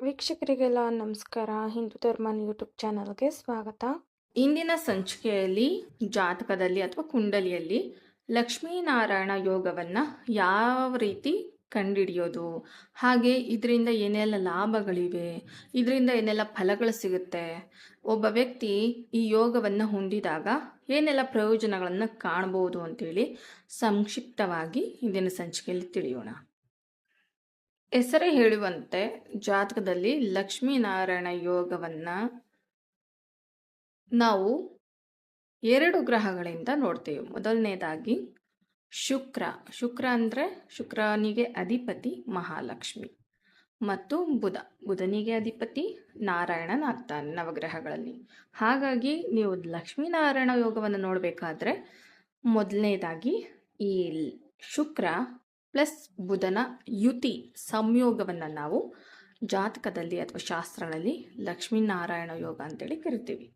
ವೀಕ್ಷಕರಿಗೆಲ್ಲ ನಮಸ್ಕಾರ. ಹಿಂದೂ ಧರ್ಮನ್ ಯೂಟ್ಯೂಬ್ ಚಾನಲ್ಗೆ ಸ್ವಾಗತ. ಇಂದಿನ ಸಂಚಿಕೆಯಲ್ಲಿ ಜಾತಕದಲ್ಲಿ ಅಥವಾ ಕುಂಡಲಿಯಲ್ಲಿ ಲಕ್ಷ್ಮೀನಾರಾಯಣ ಯೋಗವನ್ನು ಯಾವ ರೀತಿ ಕಂಡುಹಿಡಿಯೋದು ಹಾಗೆ ಇದರಿಂದ ಏನೆಲ್ಲ ಲಾಭಗಳಿವೆ? ಇದರಿಂದ ಏನೆಲ್ಲ ಫಲಗಳು ಸಿಗುತ್ತೆ? ಒಬ್ಬ ವ್ಯಕ್ತಿ ಈ ಯೋಗವನ್ನು ಹೊಂದಿದಾಗ ಏನೆಲ್ಲ ಪ್ರಯೋಜನಗಳನ್ನು ಕಾಣ್ಬೋದು ಅಂತೇಳಿ ಸಂಕ್ಷಿಪ್ತವಾಗಿ ಇಂದಿನ ಸಂಚಿಕೆಯಲ್ಲಿ ತಿಳಿಯೋಣ. ಹೆಸರೇ ಹೇಳುವಂತೆ ಜಾತಕದಲ್ಲಿ ಲಕ್ಷ್ಮೀನಾರಾಯಣ ಯೋಗವನ್ನು ನಾವು ಎರಡು ಗ್ರಹಗಳಿಂದ ನೋಡ್ತೇವೆ. ಮೊದಲನೇದಾಗಿ ಶುಕ್ರ. ಶುಕ್ರ ಅಂದರೆ ಶುಕ್ರನಿಗೆ ಅಧಿಪತಿ ಮಹಾಲಕ್ಷ್ಮಿ ಮತ್ತು ಬುಧ. ಬುಧನಿಗೆ ಅಧಿಪತಿ ನಾರಾಯಣನಾಗ್ತಾನೆ ನವಗ್ರಹಗಳಲ್ಲಿ. ಹಾಗಾಗಿ ನೀವು ಲಕ್ಷ್ಮೀನಾರಾಯಣ ಯೋಗವನ್ನು ನೋಡಬೇಕಾದ್ರೆ ಮೊದಲನೇದಾಗಿ ಈ ಶುಕ್ರ ಪ್ಲಸ್ ಬುಧನ ಯುತಿ ಸಂಯೋಗವನ್ನು ನಾವು ಜಾತಕದಲ್ಲಿ ಅಥವಾ ಶಾಸ್ತ್ರಗಳಲ್ಲಿ ಲಕ್ಷ್ಮೀನಾರಾಯಣ ಯೋಗ ಅಂತೇಳಿ ಕರಿತೀವಿ.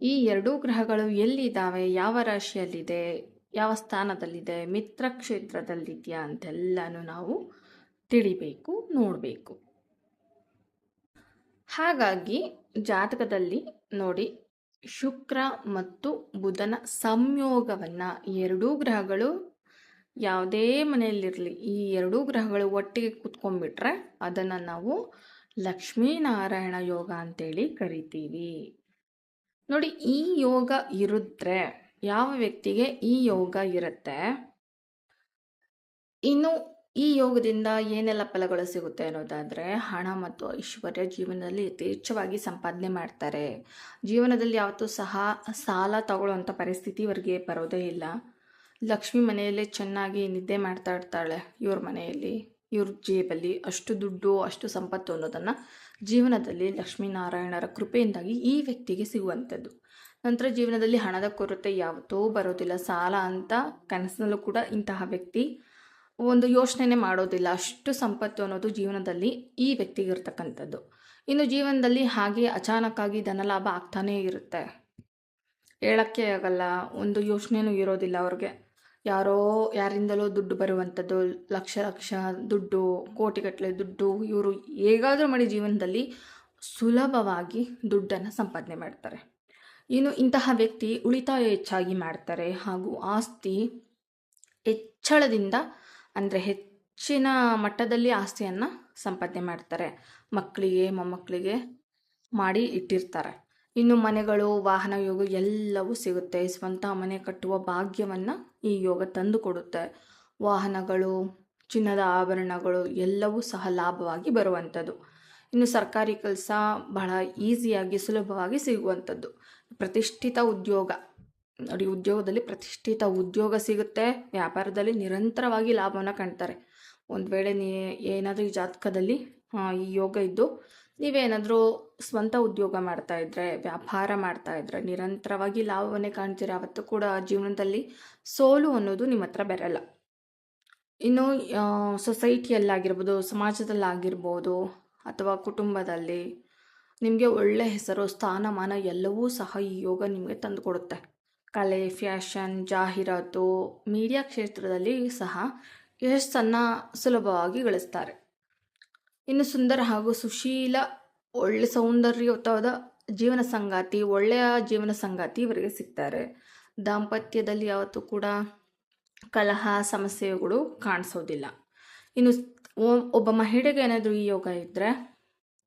ಈ ಎರಡೂ ಗ್ರಹಗಳು ಎಲ್ಲಿದ್ದಾವೆ ಯಾವ ರಾಶಿಯಲ್ಲಿದೆ? ಯಾವ ಸ್ಥಾನದಲ್ಲಿದೆ? ಮಿತ್ರ ಕ್ಷೇತ್ರದಲ್ಲಿದೆಯಾ ಅಂತೆಲ್ಲನೂ ನಾವು ತಿಳಿಬೇಕು, ನೋಡಬೇಕು. ಹಾಗಾಗಿ ಜಾತಕದಲ್ಲಿ ನೋಡಿ ಶುಕ್ರ ಮತ್ತು ಬುಧನ ಸಂಯೋಗವನ್ನು ಎರಡೂ ಗ್ರಹಗಳು ಯಾವುದೇ ಮನೆಯಲ್ಲಿರಲಿ, ಈ ಎರಡೂ ಗ್ರಹಗಳು ಒಟ್ಟಿಗೆ ಕೂತ್ಕೊಂಡ್ಬಿಟ್ರೆ ಅದನ್ನು ನಾವು ಲಕ್ಷ್ಮೀನಾರಾಯಣ ಯೋಗ ಅಂತೇಳಿ ಕರಿತೀವಿ. ನೋಡಿ, ಈ ಯೋಗ ಇರುತ್ತೆ ಯಾವ ವ್ಯಕ್ತಿಗೆ ಈ ಯೋಗ ಇರುತ್ತೆ? ಇನ್ನು ಈ ಯೋಗದಿಂದ ಏನೆಲ್ಲ ಫಲಗಳು ಸಿಗುತ್ತೆ ಅನ್ನೋದಾದರೆ ಹಣ ಮತ್ತು ಐಶ್ವರ್ಯ ಜೀವನದಲ್ಲಿ ಯಥೇಚ್ಛವಾಗಿ ಸಂಪಾದನೆ ಮಾಡ್ತಾರೆ. ಜೀವನದಲ್ಲಿ ಯಾವತ್ತೂ ಸಹ ಸಾಲ ತಗೊಳ್ಳುವಂಥ ಪರಿಸ್ಥಿತಿ ಇವರಿಗೆ ಬರೋದೇ ಇಲ್ಲ. ಲಕ್ಷ್ಮಿ ಮನೆಯಲ್ಲೇ ಚೆನ್ನಾಗಿ ನಿದ್ದೆ ಮಾಡ್ತಾ ಇರ್ತಾಳೆ ಇವ್ರ ಮನೆಯಲ್ಲಿ. ಇವ್ರ ಜೇಬಲ್ಲಿ ಅಷ್ಟು ದುಡ್ಡು, ಅಷ್ಟು ಸಂಪತ್ತು ಅನ್ನೋದನ್ನು ಜೀವನದಲ್ಲಿ ಲಕ್ಷ್ಮೀನಾರಾಯಣರ ಕೃಪೆಯಿಂದಾಗಿ ಈ ವ್ಯಕ್ತಿಗೆ ಸಿಗುವಂಥದ್ದು. ನಂತರ ಜೀವನದಲ್ಲಿ ಹಣದ ಕೊರತೆ ಯಾವತ್ತೂ ಬರೋದಿಲ್ಲ. ಸಾಲ ಅಂತ ಕನಸಿನಲ್ಲೂ ಕೂಡ ಇಂತಹ ವ್ಯಕ್ತಿ ಒಂದು ಯೋಚನೆ ಮಾಡೋದಿಲ್ಲ. ಅಷ್ಟು ಸಂಪತ್ತು ಅನ್ನೋದು ಜೀವನದಲ್ಲಿ ಈ ವ್ಯಕ್ತಿಗೆ ಇರ್ತಕ್ಕಂಥದ್ದು ಇನ್ನು ಜೀವನದಲ್ಲಿ ಹಾಗೆ ಅಚಾನಕ್ಕಾಗಿ ಧನಲಾಭ ಆಗ್ತಾನೇ ಇರುತ್ತೆ. ಹೇಳೋಕ್ಕೆ ಆಗಲ್ಲ. ಒಂದು ಯೋಚನೆಯೂ ಇರೋದಿಲ್ಲ ಅವ್ರಿಗೆ. ಯಾರೋ ಯಾರಿಂದಲೋ ದುಡ್ಡು ಬರುವಂಥದ್ದು, ಲಕ್ಷ ಲಕ್ಷ ದುಡ್ಡು, ಕೋಟಿಗಟ್ಟಲೆ ದುಡ್ಡು, ಇವರು ಹೇಗಾದರೂ ಮಾಡಿ ಜೀವನದಲ್ಲಿ ಸುಲಭವಾಗಿ ದುಡ್ಡನ್ನು ಸಂಪಾದನೆ ಮಾಡ್ತಾರೆ. ಇನ್ನು ಇಂತಹ ವ್ಯಕ್ತಿ ಉಳಿತಾಯ ಹೆಚ್ಚಾಗಿ ಮಾಡ್ತಾರೆ ಹಾಗೂ ಆಸ್ತಿ ಹೆಚ್ಚಳದಿಂದ, ಅಂದರೆ ಹೆಚ್ಚಿನ ಮಟ್ಟದಲ್ಲಿ ಆಸ್ತಿಯನ್ನು ಸಂಪಾದನೆ ಮಾಡ್ತಾರೆ. ಮಕ್ಕಳಿಗೆ, ಮೊಮ್ಮಕ್ಕಳಿಗೆ ಮಾಡಿ ಇಟ್ಟಿರ್ತಾರೆ. ಇನ್ನು ಮನೆಗಳು, ವಾಹನ ಯೋಗ ಎಲ್ಲವೂ ಸಿಗುತ್ತೆ. ಸ್ವಂತ ಮನೆ ಕಟ್ಟುವ ಭಾಗ್ಯವನ್ನು ಈ ಯೋಗ ತಂದು ಕೊಡುತ್ತೆ. ವಾಹನಗಳು, ಚಿನ್ನದ ಆಭರಣಗಳು ಎಲ್ಲವೂ ಸಹ ಲಾಭವಾಗಿ ಬರುವಂಥದ್ದು. ಇನ್ನು ಸರ್ಕಾರಿ ಕೆಲಸ ಬಹಳ ಈಸಿಯಾಗಿ, ಸುಲಭವಾಗಿ ಸಿಗುವಂಥದ್ದು. ಪ್ರತಿಷ್ಠಿತ ಉದ್ಯೋಗ. ನೋಡಿ, ಉದ್ಯೋಗದಲ್ಲಿ ಪ್ರತಿಷ್ಠಿತ ಉದ್ಯೋಗ ಸಿಗುತ್ತೆ. ವ್ಯಾಪಾರದಲ್ಲಿ ನಿರಂತರವಾಗಿ ಲಾಭವನ್ನು ಕಾಣ್ತಾರೆ. ಒಂದು ವೇಳೆ ನೀ ಏನಾದರೂ ಈ ಜಾತಕದಲ್ಲಿ ಈ ಯೋಗ ಇದ್ದು ನೀವೇನಾದರೂ ಸ್ವಂತ ಉದ್ಯೋಗ ಮಾಡ್ತಾ ಇದ್ರೆ, ವ್ಯಾಪಾರ ಮಾಡ್ತಾ ಇದ್ರೆ, ನಿರಂತರವಾಗಿ ಲಾಭವನ್ನೇ ಕಾಣ್ತೀರ? ಅವತ್ತು ಕೂಡ ಜೀವನದಲ್ಲಿ ಸೋಲು ಅನ್ನೋದು ನಿಮ್ಮ ಹತ್ರ ಬರಲ್ಲ ಇನ್ನು ಸೊಸೈಟಿಯಲ್ಲಾಗಿರ್ಬೋದು, ಸಮಾಜದಲ್ಲಾಗಿರ್ಬೋದು, ಅಥವಾ ಕುಟುಂಬದಲ್ಲಿ ನಿಮಗೆ ಒಳ್ಳೆ ಹೆಸರು, ಸ್ಥಾನಮಾನ ಎಲ್ಲವೂ ಸಹ ಈ ಯೋಗ ನಿಮಗೆ ತಂದುಕೊಡುತ್ತೆ. ಕಲೆ, ಫ್ಯಾಷನ್, ಜಾಹೀರಾತು, ಮೀಡಿಯಾ ಕ್ಷೇತ್ರದಲ್ಲಿ ಸಹ ಯಶಸ್ಸನ್ನು ಸುಲಭವಾಗಿ ಗಳಿಸ್ತಾರೆ. ಇನ್ನು ಸುಂದರ ಹಾಗೂ ಸುಶೀಲ, ಒಳ್ಳೆ ಸೌಂದರ್ಯಯುತವಾದ ಜೀವನ ಸಂಗಾತಿ, ಒಳ್ಳೆಯ ಜೀವನ ಸಂಗಾತಿ ಇವರಿಗೆ ಸಿಗ್ತಾರೆ. ದಾಂಪತ್ಯದಲ್ಲಿ ಯಾವತ್ತೂ ಕೂಡ ಕಲಹ, ಸಮಸ್ಯೆಗಳು ಕಾಣಿಸೋದಿಲ್ಲ. ಇನ್ನು ಒಬ್ಬ ಮಹಿಳೆಗೆ ಏನಾದರೂ ಈ ಯೋಗ ಇದ್ದರೆ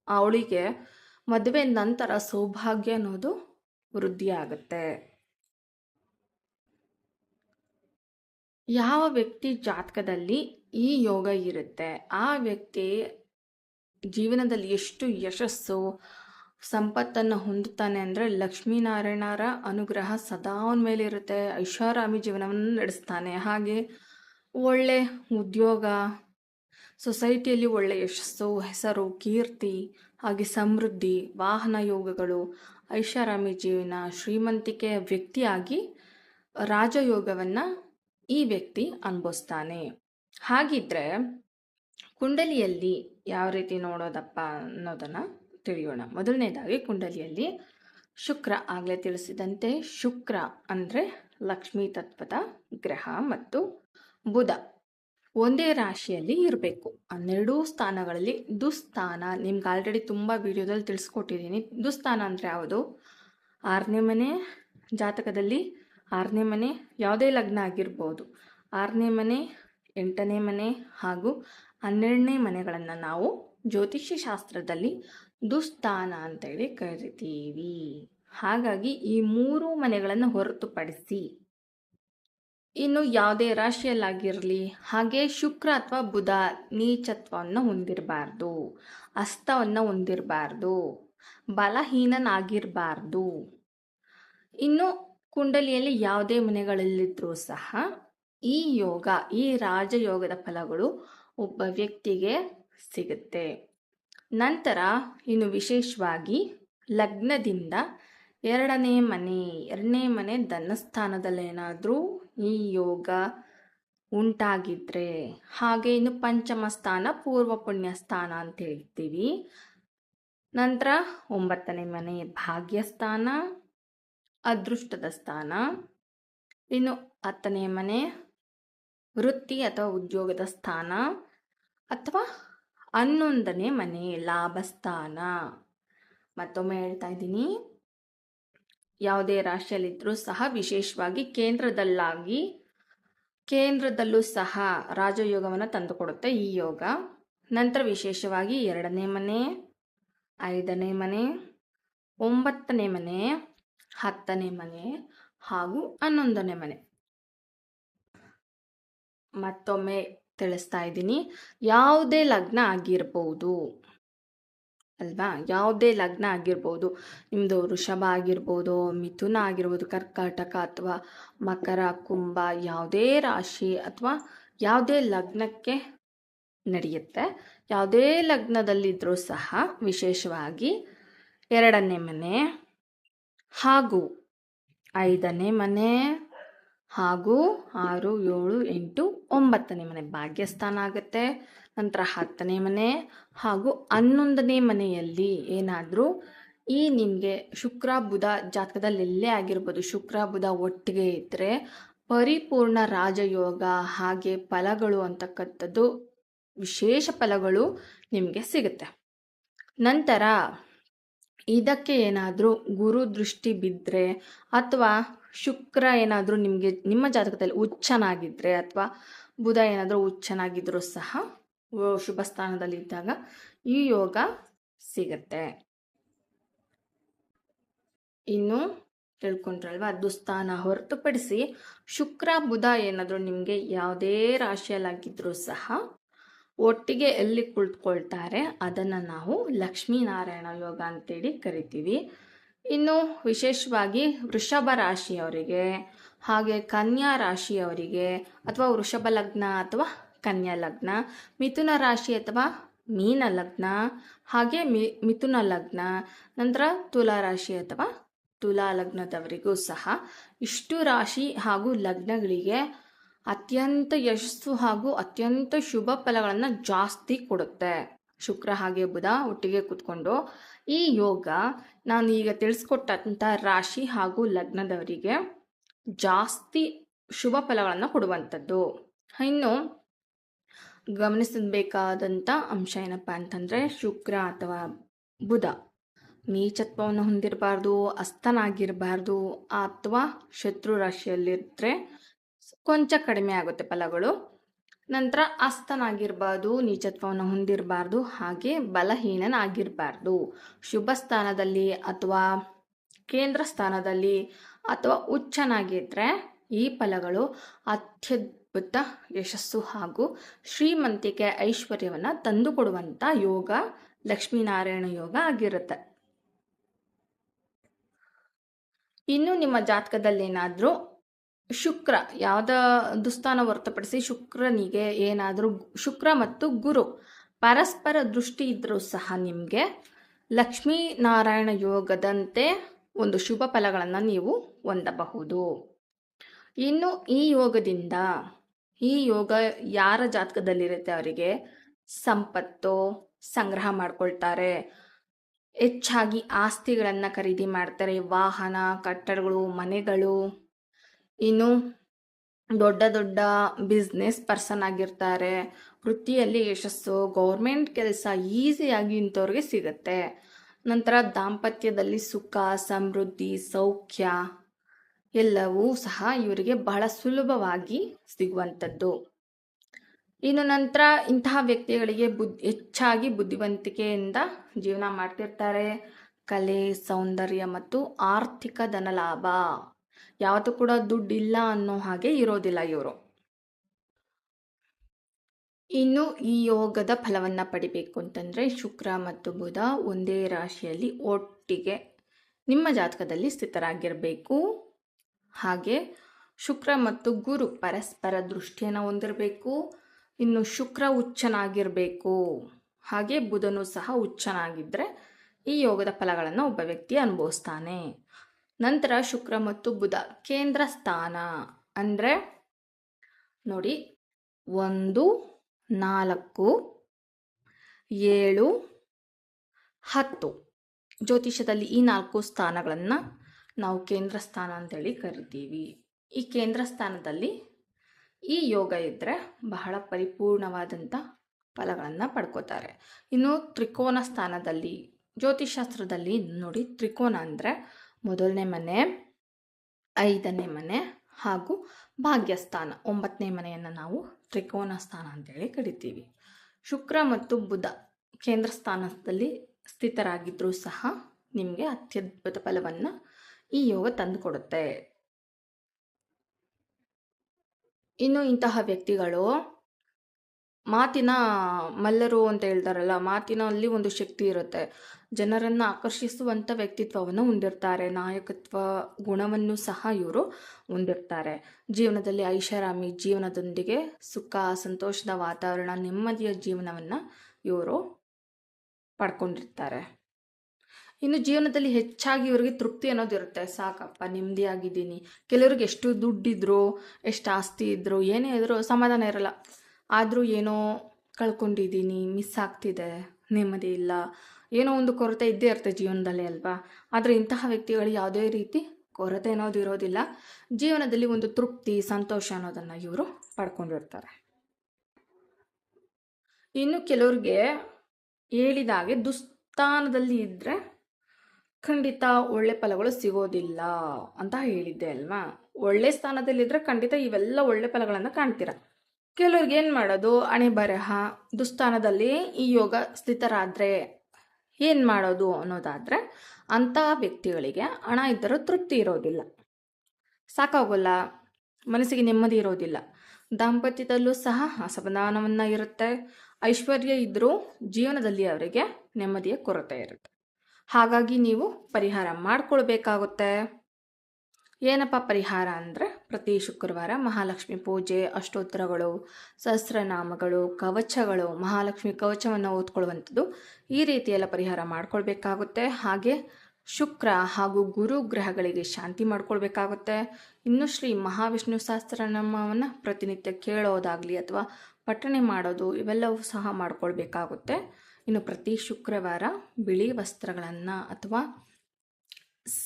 ಅವಳಿಗೆ ಮದುವೆ ನಂತರ ಸೌಭಾಗ್ಯ ಅನ್ನೋದು ವೃದ್ಧಿ ಆಗುತ್ತೆ. ಯಾವ ವ್ಯಕ್ತಿ ಜಾತಕದಲ್ಲಿ ಈ ಯೋಗ ಇರುತ್ತೆ, ಆ ವ್ಯಕ್ತಿ ಜೀವನದಲ್ಲಿ ಎಷ್ಟು ಯಶಸ್ಸು ಸಂಪತ್ತನ್ನು ಹೊಂದುತ್ತಾನೆ ಅಂದರೆ ಲಕ್ಷ್ಮೀನಾರಾಯಣರ ಅನುಗ್ರಹ ಸದಾ ಅವನ ಮೇಲೆ ಇರುತ್ತೆ. ಐಷಾರಾಮಿ ಜೀವನವನ್ನು ನಡೆಸ್ತಾನೆ. ಹಾಗೆ ಒಳ್ಳೆ ಉದ್ಯೋಗ, ಸೊಸೈಟಿಯಲ್ಲಿ ಒಳ್ಳೆ ಯಶಸ್ಸು, ಹೆಸರು, ಕೀರ್ತಿ, ಹಾಗೆ ಸಮೃದ್ಧಿ, ವಾಹನ ಯೋಗಗಳು, ಐಷಾರಾಮಿ ಜೀವನ ಶ್ರೀಮಂತಿಕೆಯ ವ್ಯಕ್ತಿಯಾಗಿ ರಾಜಯೋಗವನ್ನು ಈ ವ್ಯಕ್ತಿ ಅನುಭವಿಸ್ತಾನೆ. ಹಾಗಿದ್ರೆ ಕುಂಡಲಿಯಲ್ಲಿ ಯಾವ ರೀತಿ ನೋಡೋದಪ್ಪ ಅನ್ನೋದನ್ನು ತಿಳಿಯೋಣ. ಮೊದಲನೇದಾಗಿ ಕುಂಡಲಿಯಲ್ಲಿ ಶುಕ್ರ ಆಗಲೇ ತಿಳಿಸಿದಂತೆ ಶುಕ್ರ ಅಂದರೆ ಲಕ್ಷ್ಮೀ ತತ್ವದ ಗ್ರಹ ಮತ್ತು ಬುಧ ಒಂದೇ ರಾಶಿಯಲ್ಲಿ ಇರಬೇಕು. ಹನ್ನೆರಡೂ ಸ್ಥಾನಗಳಲ್ಲಿ ದುಸ್ಥಾನ. ನಿಮ್ಗೆ ಆಲ್ರೆಡಿ ತುಂಬ ವಿಡಿಯೋದಲ್ಲಿ ತಿಳಿಸ್ಕೊಟ್ಟಿದ್ದೀನಿ. ದುಸ್ಥಾನ ಅಂದರೆ ಯಾವುದು? ಆರನೇ ಮನೆ ಜಾತಕದಲ್ಲಿ ಆರನೇ ಮನೆ ಯಾವುದೇ ಲಗ್ನ ಆಗಿರ್ಬೋದು. ಆರನೇ ಮನೆ, ಎಂಟನೇ ಮನೆ ಹಾಗೂ ಹನ್ನೆರಡನೇ ಮನೆಗಳನ್ನು ನಾವು ಜ್ಯೋತಿಷ್ಯ ಶಾಸ್ತ್ರದಲ್ಲಿ ದುಸ್ಥಾನ ಅಂತೇಳಿ ಕರಿತೀವಿ. ಹಾಗಾಗಿ ಈ ಮೂರು ಮನೆಗಳನ್ನು ಹೊರತುಪಡಿಸಿ ಇನ್ನು ಯಾವುದೇ ರಾಶಿಯಲ್ಲಾಗಿರಲಿ, ಹಾಗೆ ಶುಕ್ರ ಅಥವಾ ಬುಧ ನೀಚತ್ವವನ್ನು ಹೊಂದಿರಬಾರ್ದು, ಅಸ್ತವನ್ನು ಹೊಂದಿರಬಾರ್ದು, ಬಲಹೀನನಾಗಿರಬಾರ್ದು. ಇನ್ನು ಕುಂಡಲಿಯಲ್ಲಿ ಯಾವುದೇ ಮನೆಗಳಲ್ಲಿದ್ದರೂ ಸಹ ಈ ಯೋಗ, ಈ ರಾಜಯೋಗದ ಫಲಗಳು ಒಬ್ಬ ವ್ಯಕ್ತಿಗೆ ಸಿಗುತ್ತೆ. ನಂತರ ಇನ್ನು ವಿಶೇಷವಾಗಿ ಲಗ್ನದಿಂದ ಎರಡನೇ ಮನೆ ಎರಡನೇ ಮನೆ ಧನಸ್ಥಾನದಲ್ಲೇನಾದರೂ ಈ ಯೋಗ ಉಂಟಾಗಿದ್ರೆ, ಹಾಗೆ ಇನ್ನು ಪಂಚಮ ಸ್ಥಾನ, ಪೂರ್ವ ಪುಣ್ಯ ಸ್ಥಾನ ಅಂತ ಹೇಳ್ತೀವಿ. ನಂತರ ಒಂಬತ್ತನೇ ಮನೆ ಭಾಗ್ಯ ಸ್ಥಾನ, ಅದೃಷ್ಟದ ಸ್ಥಾನ, ಇನ್ನು ಹತ್ತನೇ ಮನೆ ವೃತ್ತಿ ಅಥವಾ ಉದ್ಯೋಗದ ಸ್ಥಾನ. ಅಥವಾ ಹನ್ನೊಂದನೇ ಮನೆ ಲಾಭಸ್ಥಾನ? ಮತ್ತೊಮ್ಮೆ ಹೇಳ್ತಾ ಇದ್ದೀನಿ. ಯಾವುದೇ ರಾಶಿಯಲ್ಲಿದ್ದರೂ ಸಹ ವಿಶೇಷವಾಗಿ ಕೇಂದ್ರದಲ್ಲಾಗಿ, ಕೇಂದ್ರದಲ್ಲೂ ಸಹ ರಾಜಯೋಗವನ್ನು ತಂದುಕೊಡುತ್ತೆ ಈ ಯೋಗ. ನಂತರ ವಿಶೇಷವಾಗಿ ಎರಡನೇ ಮನೆ, ಐದನೇ ಮನೆ, ಒಂಬತ್ತನೇ ಮನೆ, ಹತ್ತನೇ ಮನೆ ಹಾಗೂ ಹನ್ನೊಂದನೇ ಮನೆ. ಮತ್ತೊಮ್ಮೆ ತಿಳಿಸ್ತಾ ಇದ್ದೀನಿ. ಯಾವುದೇ ಲಗ್ನ ಆಗಿರ್ಬೋದು. ಅಲ್ವಾ? ಯಾವುದೇ ಲಗ್ನ ಆಗಿರ್ಬೋದು. ನಿಮ್ಮದು ವೃಷಭ ಆಗಿರ್ಬೋದು, ಮಿಥುನ ಆಗಿರ್ಬೋದು, ಕರ್ಕಾಟಕ ಅಥವಾ ಮಕರ, ಕುಂಭ, ಯಾವುದೇ ರಾಶಿ ಅಥವಾ ಯಾವುದೇ ಲಗ್ನಕ್ಕೆ ನಡೆಯುತ್ತೆ. ಯಾವುದೇ ಲಗ್ನದಲ್ಲಿದ್ದರೂ ಸಹ ವಿಶೇಷವಾಗಿ ಎರಡನೇ ಮನೆ ಹಾಗೂ ಐದನೇ ಮನೆ. ಹಾಗೂ ಆರು, ಏಳು, ಎಂಟು, ಒಂಬತ್ತನೇ ಮನೆ ಭಾಗ್ಯಸ್ಥಾನ ಆಗುತ್ತೆ. ನಂತರ ಹತ್ತನೇ ಮನೆ ಹಾಗೂ ಹನ್ನೊಂದನೇ ಮನೆಯಲ್ಲಿ ಏನಾದರೂ ಈ ನಿಮಗೆ ಶುಕ್ರ, ಬುಧ ಜಾತಕದಲ್ಲಿ ಎಲ್ಲೇ ಆಗಿರ್ಬೋದು, ಶುಕ್ರ, ಬುಧ ಒಟ್ಟಿಗೆ ಇದ್ದರೆ ಪರಿಪೂರ್ಣ ರಾಜಯೋಗ ಹಾಗೆ ಫಲಗಳು ಅಂತಕ್ಕಂಥದ್ದು, ವಿಶೇಷ ಫಲಗಳು ನಿಮಗೆ ಸಿಗುತ್ತೆ. ನಂತರ ಇದಕ್ಕೆ ಏನಾದರೂ ಗುರು ದೃಷ್ಟಿ ಬಿದ್ದರೆ ಅಥವಾ ಶುಕ್ರ ಏನಾದರೂ ನಿಮಗೆ, ನಿಮ್ಮ ಜಾತಕದಲ್ಲಿ ಹುಚ್ಚನಾಗಿದ್ದರೆ ಅಥವಾ ಬುಧ ಏನಾದರೂ ಹುಚ್ಚನಾಗಿದ್ದರೂ ಸಹ ಶುಭ ಸ್ಥಾನದಲ್ಲಿ ಇದ್ದಾಗ ಈ ಯೋಗ ಸಿಗತ್ತೆ. ಇನ್ನು ತಿಳ್ಕೊಂಡ್ರಲ್ವಾ, ದುಸ್ಥಾನ ಹೊರತುಪಡಿಸಿ ಶುಕ್ರ, ಬುಧ ಏನಾದರೂ ನಿಮಗೆ ಯಾವುದೇ ರಾಶಿಯಲ್ಲಾಗಿದ್ದರೂ ಸಹ ಒಟ್ಟಿಗೆ ಎಲ್ಲಿ ಕುಳಿತುಕೊಳ್ತಾರೆ ಅದನ್ನು ನಾವು ಲಕ್ಷ್ಮೀನಾರಾಯಣ ಯೋಗ ಅಂತೇಳಿ ಕರಿತೀವಿ. ಇನ್ನು ವಿಶೇಷವಾಗಿ ವೃಷಭ ರಾಶಿಯವರಿಗೆ ಹಾಗೆ ಕನ್ಯಾ ರಾಶಿಯವರಿಗೆ ಅಥವಾ ವೃಷಭ ಲಗ್ನ ಅಥವಾ ಕನ್ಯಾ ಲಗ್ನ, ಮಿಥುನ ರಾಶಿ ಅಥವಾ ಮೀನ ಲಗ್ನ, ಹಾಗೆ ಮಿ, ಮಿಥುನ ಲಗ್ನ, ನಂತರ ತುಲಾ ರಾಶಿ ಅಥವಾ ತುಲಾ ಲಗ್ನದವರಿಗೂ ಸಹ ಇಷ್ಟು ರಾಶಿ ಹಾಗೂ ಲಗ್ನಗಳಿಗೆ ಅತ್ಯಂತ ಯಶಸ್ಸು ಹಾಗೂ ಅತ್ಯಂತ ಶುಭ ಫಲಗಳನ್ನು ಜಾಸ್ತಿ ಕೊಡುತ್ತೆ. ಶುಕ್ರ ಹಾಗೆ ಬುಧ ಒಟ್ಟಿಗೆ ಕೂತ್ಕೊಂಡು ಈ ಯೋಗ ನಾನು ಈಗ ತಿಳಿಸ್ಕೊಟ್ಟಂಥ ರಾಶಿ ಹಾಗೂ ಲಗ್ನದವರಿಗೆ ಜಾಸ್ತಿ ಶುಭ ಫಲಗಳನ್ನು ಕೊಡುವಂಥದ್ದು. ಇನ್ನು ಗಮನಿಸಬೇಕಾದಂಥ ಅಂಶ ಏನಪ್ಪ ಅಂತಂದರೆ ಶುಕ್ರ ಅಥವಾ ಬುಧ ನೀಚತ್ವವನ್ನು ಹೊಂದಿರಬಾರ್ದು, ಅಸ್ತನಾಗಿರಬಾರ್ದು ಅಥವಾ ಶತ್ರು ರಾಶಿಯಲ್ಲಿದ್ದರೆ ಕೊಂಚ ಕಡಿಮೆ ಆಗುತ್ತೆ ಫಲಗಳು. ನಂತರ ಅಸ್ತನಾಗಿರಬಾರ್ದು, ನೀಚತ್ವವನ್ನು ಹೊಂದಿರಬಾರ್ದು, ಹಾಗೆ ಬಲಹೀನನಾಗಿರಬಾರ್ದು. ಶುಭ ಸ್ಥಾನದಲ್ಲಿ ಅಥವಾ ಕೇಂದ್ರ ಸ್ಥಾನದಲ್ಲಿ ಅಥವಾ ಉಚ್ಚನಾಗಿದ್ದರೆ ಈ ಫಲಗಳು ಅತ್ಯದ್ಭುತ ಯಶಸ್ಸು ಹಾಗೂ ಶ್ರೀಮಂತಿಕೆ ಐಶ್ವರ್ಯವನ್ನು ತಂದುಕೊಡುವಂಥ ಯೋಗ, ಲಕ್ಷ್ಮೀನಾರಾಯಣ ಯೋಗ ಆಗಿರುತ್ತೆ. ಇನ್ನು ನಿಮ್ಮ ಜಾತಕದಲ್ಲಿ ಏನಾದರೂ ಶುಕ್ರ, ಯಾವುದ ದುಸ್ಥಾನ ಹೊರತುಪಡಿಸಿ ಶುಕ್ರನಿಗೆ ಏನಾದರೂ ಶುಕ್ರ ಮತ್ತು ಗುರು, ಪರಸ್ಪರ ದೃಷ್ಟಿ ಇದ್ದರೂ ಸಹ ನಿಮಗೆ ಲಕ್ಷ್ಮೀನಾರಾಯಣ ಯೋಗದಂತೆ ಒಂದು ಶುಭ ಫಲಗಳನ್ನು ನೀವು ಹೊಂದಬಹುದು. ಇನ್ನು ಈ ಯೋಗದಿಂದ, ಈ ಯೋಗ ಯಾರ ಜಾತಕದಲ್ಲಿರುತ್ತೆ ಅವರಿಗೆ? ಸಂಪತ್ತು ಸಂಗ್ರಹ ಮಾಡ್ಕೊಳ್ತಾರೆ. ಹೆಚ್ಚಾಗಿ ಆಸ್ತಿಗಳನ್ನು ಖರೀದಿ ಮಾಡ್ತಾರೆ. ವಾಹನ, ಕಟ್ಟಡಗಳು, ಮನೆಗಳು ಇನ್ನು ದೊಡ್ಡ ದೊಡ್ಡ ಬಿಸ್ನೆಸ್ ಪರ್ಸನ್ ಆಗಿರ್ತಾರೆ. ವೃತ್ತಿಯಲ್ಲಿ ಯಶಸ್ಸು ಗೌರ್ಮೆಂಟ್ ಕೆಲಸ ಈಸಿಯಾಗಿ ಇಂಥವ್ರಿಗೆ ಸಿಗುತ್ತೆ. ನಂತರ ದಾಂಪತ್ಯದಲ್ಲಿ ಸುಖ, ಸಮೃದ್ಧಿ, ಸೌಖ್ಯ ಎಲ್ಲವೂ ಸಹ ಇವರಿಗೆ ಬಹಳ ಸುಲಭವಾಗಿ ಸಿಗುವಂಥದ್ದು. ಇನ್ನು ನಂತರ ಇಂತಹ ವ್ಯಕ್ತಿಗಳಿಗೆ ಬುದ್ಧಿ ಹೆಚ್ಚಾಗಿ ಬುದ್ಧಿವಂತಿಕೆಯಿಂದ ಜೀವನ ಮಾಡ್ತಿರ್ತಾರೆ. ಕಲೆ, ಸೌಂದರ್ಯ ಮತ್ತು ಆರ್ಥಿಕ ಧನಲಾಭ. ಯಾವತ್ತೂ ಕೂಡ ದುಡ್ಡಿಲ್ಲ ಅನ್ನೋ ಹಾಗೆ ಇರೋದಿಲ್ಲ ಇವರು. ಇನ್ನು ಈ ಯೋಗದ ಫಲವನ್ನು ಪಡಿಬೇಕು ಅಂತಂದರೆ ಶುಕ್ರ ಮತ್ತು ಬುಧ ಒಂದೇ ರಾಶಿಯಲ್ಲಿ ಒಟ್ಟಿಗೆ ನಿಮ್ಮ ಜಾತಕದಲ್ಲಿ ಸ್ಥಿತರಾಗಿರಬೇಕು. ಹಾಗೆ ಶುಕ್ರ ಮತ್ತು ಗುರು ಪರಸ್ಪರ ದೃಷ್ಟಿಯನ್ನು ಹೊಂದಿರಬೇಕು. ಇನ್ನು ಶುಕ್ರ ಹುಚ್ಚನಾಗಿರಬೇಕು. ಹಾಗೆ ಬುಧನು ಸಹ ಹುಚ್ಚನಾಗಿದ್ದರೆ ಈ ಯೋಗದ ಫಲಗಳನ್ನು ಒಬ್ಬ ವ್ಯಕ್ತಿ ಅನುಭವಿಸ್ತಾನೆ. ನಂತರ ಶುಕ್ರ ಮತ್ತು ಬುಧ. ಕೇಂದ್ರ ಸ್ಥಾನ ಅಂದರೆ ನೋಡಿ, ಒಂದು, ನಾಲ್ಕು, ಏಳು, ಹತ್ತು. ಜ್ಯೋತಿಷದಲ್ಲಿ ಈ ನಾಲ್ಕು ಸ್ಥಾನಗಳನ್ನು ನಾವು ಕೇಂದ್ರ ಸ್ಥಾನ ಅಂತೇಳಿ ಕರಿತೀವಿ. ಈ ಕೇಂದ್ರ ಸ್ಥಾನದಲ್ಲಿ ಈ ಯೋಗ ಇದ್ದರೆ ಬಹಳ ಪರಿಪೂರ್ಣವಾದಂಥ ಫಲಗಳನ್ನು ಪಡ್ಕೋತಾರೆ. ಇನ್ನು ತ್ರಿಕೋನ ಸ್ಥಾನದಲ್ಲಿ ಜ್ಯೋತಿಷಾಸ್ತ್ರದಲ್ಲಿ ನೋಡಿ, ತ್ರಿಕೋನ ಅಂದರೆ ಮೊದಲನೇ ಮನೆ, ಐದನೇ ಮನೆ ಹಾಗೂ ಭಾಗ್ಯಸ್ಥಾನ. ಒಂಬತ್ತನೇ ಮನೆಯನ್ನು ನಾವು ತ್ರಿಕೋನ ಸ್ಥಾನ ಅಂತೇಳಿ ಕರಿತೀವಿ. ಶುಕ್ರ ಮತ್ತು ಬುಧ ಕೇಂದ್ರ ಸ್ಥಾನದಲ್ಲಿ ಸ್ಥಿತರಾಗಿದ್ದರೂ ಸಹ ನಿಮಗೆ ಅತ್ಯದ್ಭುತ ಫಲವನ್ನು ಈ ಯೋಗ ತಂದುಕೊಡುತ್ತೆ. ಇನ್ನು ಇಂತಹ ವ್ಯಕ್ತಿಗಳು ಮಾತಿನ ಮಲ್ಲರು ಅಂತ ಹೇಳ್ತಾರಲ್ಲ ಮಾತಿನಲ್ಲಿ ಒಂದು ಶಕ್ತಿ ಇರುತ್ತೆ. ಜನರನ್ನು ಆಕರ್ಷಿಸುವಂಥ ವ್ಯಕ್ತಿತ್ವವನ್ನು ಹೊಂದಿರ್ತಾರೆ, ನಾಯಕತ್ವ ಗುಣವನ್ನು ಸಹ ಇವರು ಹೊಂದಿರ್ತಾರೆ. ಜೀವನದಲ್ಲಿ ಐಷಾರಾಮಿ ಜೀವನದೊಂದಿಗೆ ಸುಖ, ಸಂತೋಷದ ವಾತಾವರಣ, ನೆಮ್ಮದಿಯ ಜೀವನವನ್ನು ಇವರು ಪಡ್ಕೊಂಡಿರ್ತಾರೆ. ಇನ್ನು ಜೀವನದಲ್ಲಿ ಹೆಚ್ಚಾಗಿ ಇವರಿಗೆ ತೃಪ್ತಿ ಅನ್ನೋದು ಇರುತ್ತೆ. ಸಾಕಪ್ಪ, ನೆಮ್ಮದಿಯಾಗಿದ್ದೀನಿ. ಕೆಲವ್ರಿಗೆ ಎಷ್ಟು ದುಡ್ಡಿದ್ರು, ಎಷ್ಟು ಆಸ್ತಿ ಇದ್ರು, ಏನೇ ಇದ್ರೂ ಸಮಾಧಾನ ಇರಲ್ಲ. ಆದರೂ ಏನೋ ಕಳ್ಕೊಂಡಿದ್ದೀನಿ ಮಿಸ್ ಆಗ್ತಿದೆ, ನೆಮ್ಮದಿ ಇಲ್ಲ, ಏನೋ ಒಂದು ಕೊರತೆ ಇದ್ದೇ ಇರುತ್ತೆ ಜೀವನದಲ್ಲಿ ಅಲ್ವಾ? ಆದರೆ ಇಂತಹ ವ್ಯಕ್ತಿಗಳು ಯಾವುದೇ ರೀತಿ ಕೊರತೆ ಅನ್ನೋದು ಇರೋದಿಲ್ಲ. ಜೀವನದಲ್ಲಿ ಒಂದು ತೃಪ್ತಿ, ಸಂತೋಷ ಅನ್ನೋದನ್ನು ಇವರು ಪಡ್ಕೊಂಡಿರ್ತಾರೆ. ಇನ್ನು ಕೆಲವ್ರಿಗೆ ಹೇಳಿದಾಗೆ ದುಸ್ಥಾನದಲ್ಲಿ ಇದ್ದರೆ ಖಂಡಿತ ಒಳ್ಳೆ ಫಲಗಳು ಸಿಗೋದಿಲ್ಲ ಅಂತ ಹೇಳಿದ್ದೆ ಅಲ್ವಾ? ಒಳ್ಳೆ ಸ್ಥಾನದಲ್ಲಿದ್ದರೆ ಖಂಡಿತ ಇವೆಲ್ಲ ಒಳ್ಳೆ ಫಲಗಳನ್ನು ಕಾಣ್ತೀರ. ಕೆಲವ್ರಿಗೆ ಏನು ಮಾಡೋದು? ಅಣೆ ಬರಹ ದುಸ್ಥಾನದಲ್ಲಿ ಈ ಯೋಗ ಸ್ಥಿತರಾದರೆ ಏನು ಮಾಡೋದು ಅನ್ನೋದಾದರೆ ಅಂಥ ವ್ಯಕ್ತಿಗಳಿಗೆ ಹಣ ಇದ್ದರೂ ತೃಪ್ತಿ ಇರೋದಿಲ್ಲ. ಸಾಕಾಗೋಲ್ಲ, ಮನಸ್ಸಿಗೆ ನೆಮ್ಮದಿ ಇರೋದಿಲ್ಲ. ದಾಂಪತ್ಯದಲ್ಲೂ ಸಹ ಅಸಮಾಧಾನವನ್ನು ಇರುತ್ತೆ. ಐಶ್ವರ್ಯ ಇದ್ದರೂ ಜೀವನದಲ್ಲಿ ಅವರಿಗೆ ನೆಮ್ಮದಿಯ ಕೊರತೆ ಇರುತ್ತೆ. ಹಾಗಾಗಿ ನೀವು ಪರಿಹಾರ ಮಾಡಿಕೊಳ್ಬೇಕಾಗುತ್ತೆ. ಏನಪ್ಪ ಪರಿಹಾರ ಅಂದರೆ ಪ್ರತಿ ಶುಕ್ರವಾರ ಮಹಾಲಕ್ಷ್ಮಿ ಪೂಜೆ, ಅಷ್ಟೋತ್ತರಗಳು, ಸಹಸ್ರನಾಮಗಳು, ಕವಚಗಳು, ಮಹಾಲಕ್ಷ್ಮಿ ಕವಚವನ್ನು ಓದ್ಕೊಳ್ಳುವಂಥದ್ದು ಈ ರೀತಿಯೆಲ್ಲ ಪರಿಹಾರ ಮಾಡ್ಕೊಳ್ಬೇಕಾಗುತ್ತೆ. ಹಾಗೆ ಶುಕ್ರ ಹಾಗೂ ಗುರು ಗ್ರಹಗಳಿಗೆ ಶಾಂತಿ ಮಾಡ್ಕೊಳ್ಬೇಕಾಗುತ್ತೆ. ಇನ್ನು ಶ್ರೀ ಮಹಾವಿಷ್ಣು ಸಹಸ್ರನಾಮವನ್ನು ಪ್ರತಿನಿತ್ಯ ಕೇಳೋದಾಗಲಿ ಅಥವಾ ಪಠಣೆ ಮಾಡೋದು ಇವೆಲ್ಲವೂ ಸಹ ಮಾಡ್ಕೊಳ್ಬೇಕಾಗುತ್ತೆ. ಇನ್ನು ಪ್ರತಿ ಶುಕ್ರವಾರ ಬಿಳಿ ವಸ್ತ್ರಗಳನ್ನು ಅಥವಾ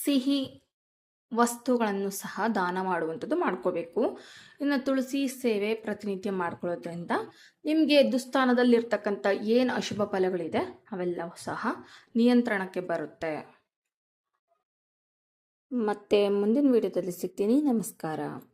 ಸಿಹಿ ವಸ್ತುಗಳನ್ನು ಸಹ ದಾನ ಮಾಡುವಂಥದ್ದು ಮಾಡ್ಕೋಬೇಕು. ಇನ್ನು ತುಳಸಿ ಸೇವೆ ಪ್ರತಿನಿತ್ಯ ಮಾಡ್ಕೊಳ್ಳೋದ್ರಿಂದ ನಿಮಗೆ ದುಸ್ಥಾನದಲ್ಲಿರ್ತಕ್ಕಂಥ ಏನು ಅಶುಭ ಫಲಗಳಿದೆ ಅವೆಲ್ಲವೂ ಸಹ ನಿಯಂತ್ರಣಕ್ಕೆ ಬರುತ್ತೆ. ಮತ್ತೆ ಮುಂದಿನ ವಿಡಿಯೋದಲ್ಲಿ ಸಿಗ್ತೀನಿ. ನಮಸ್ಕಾರ.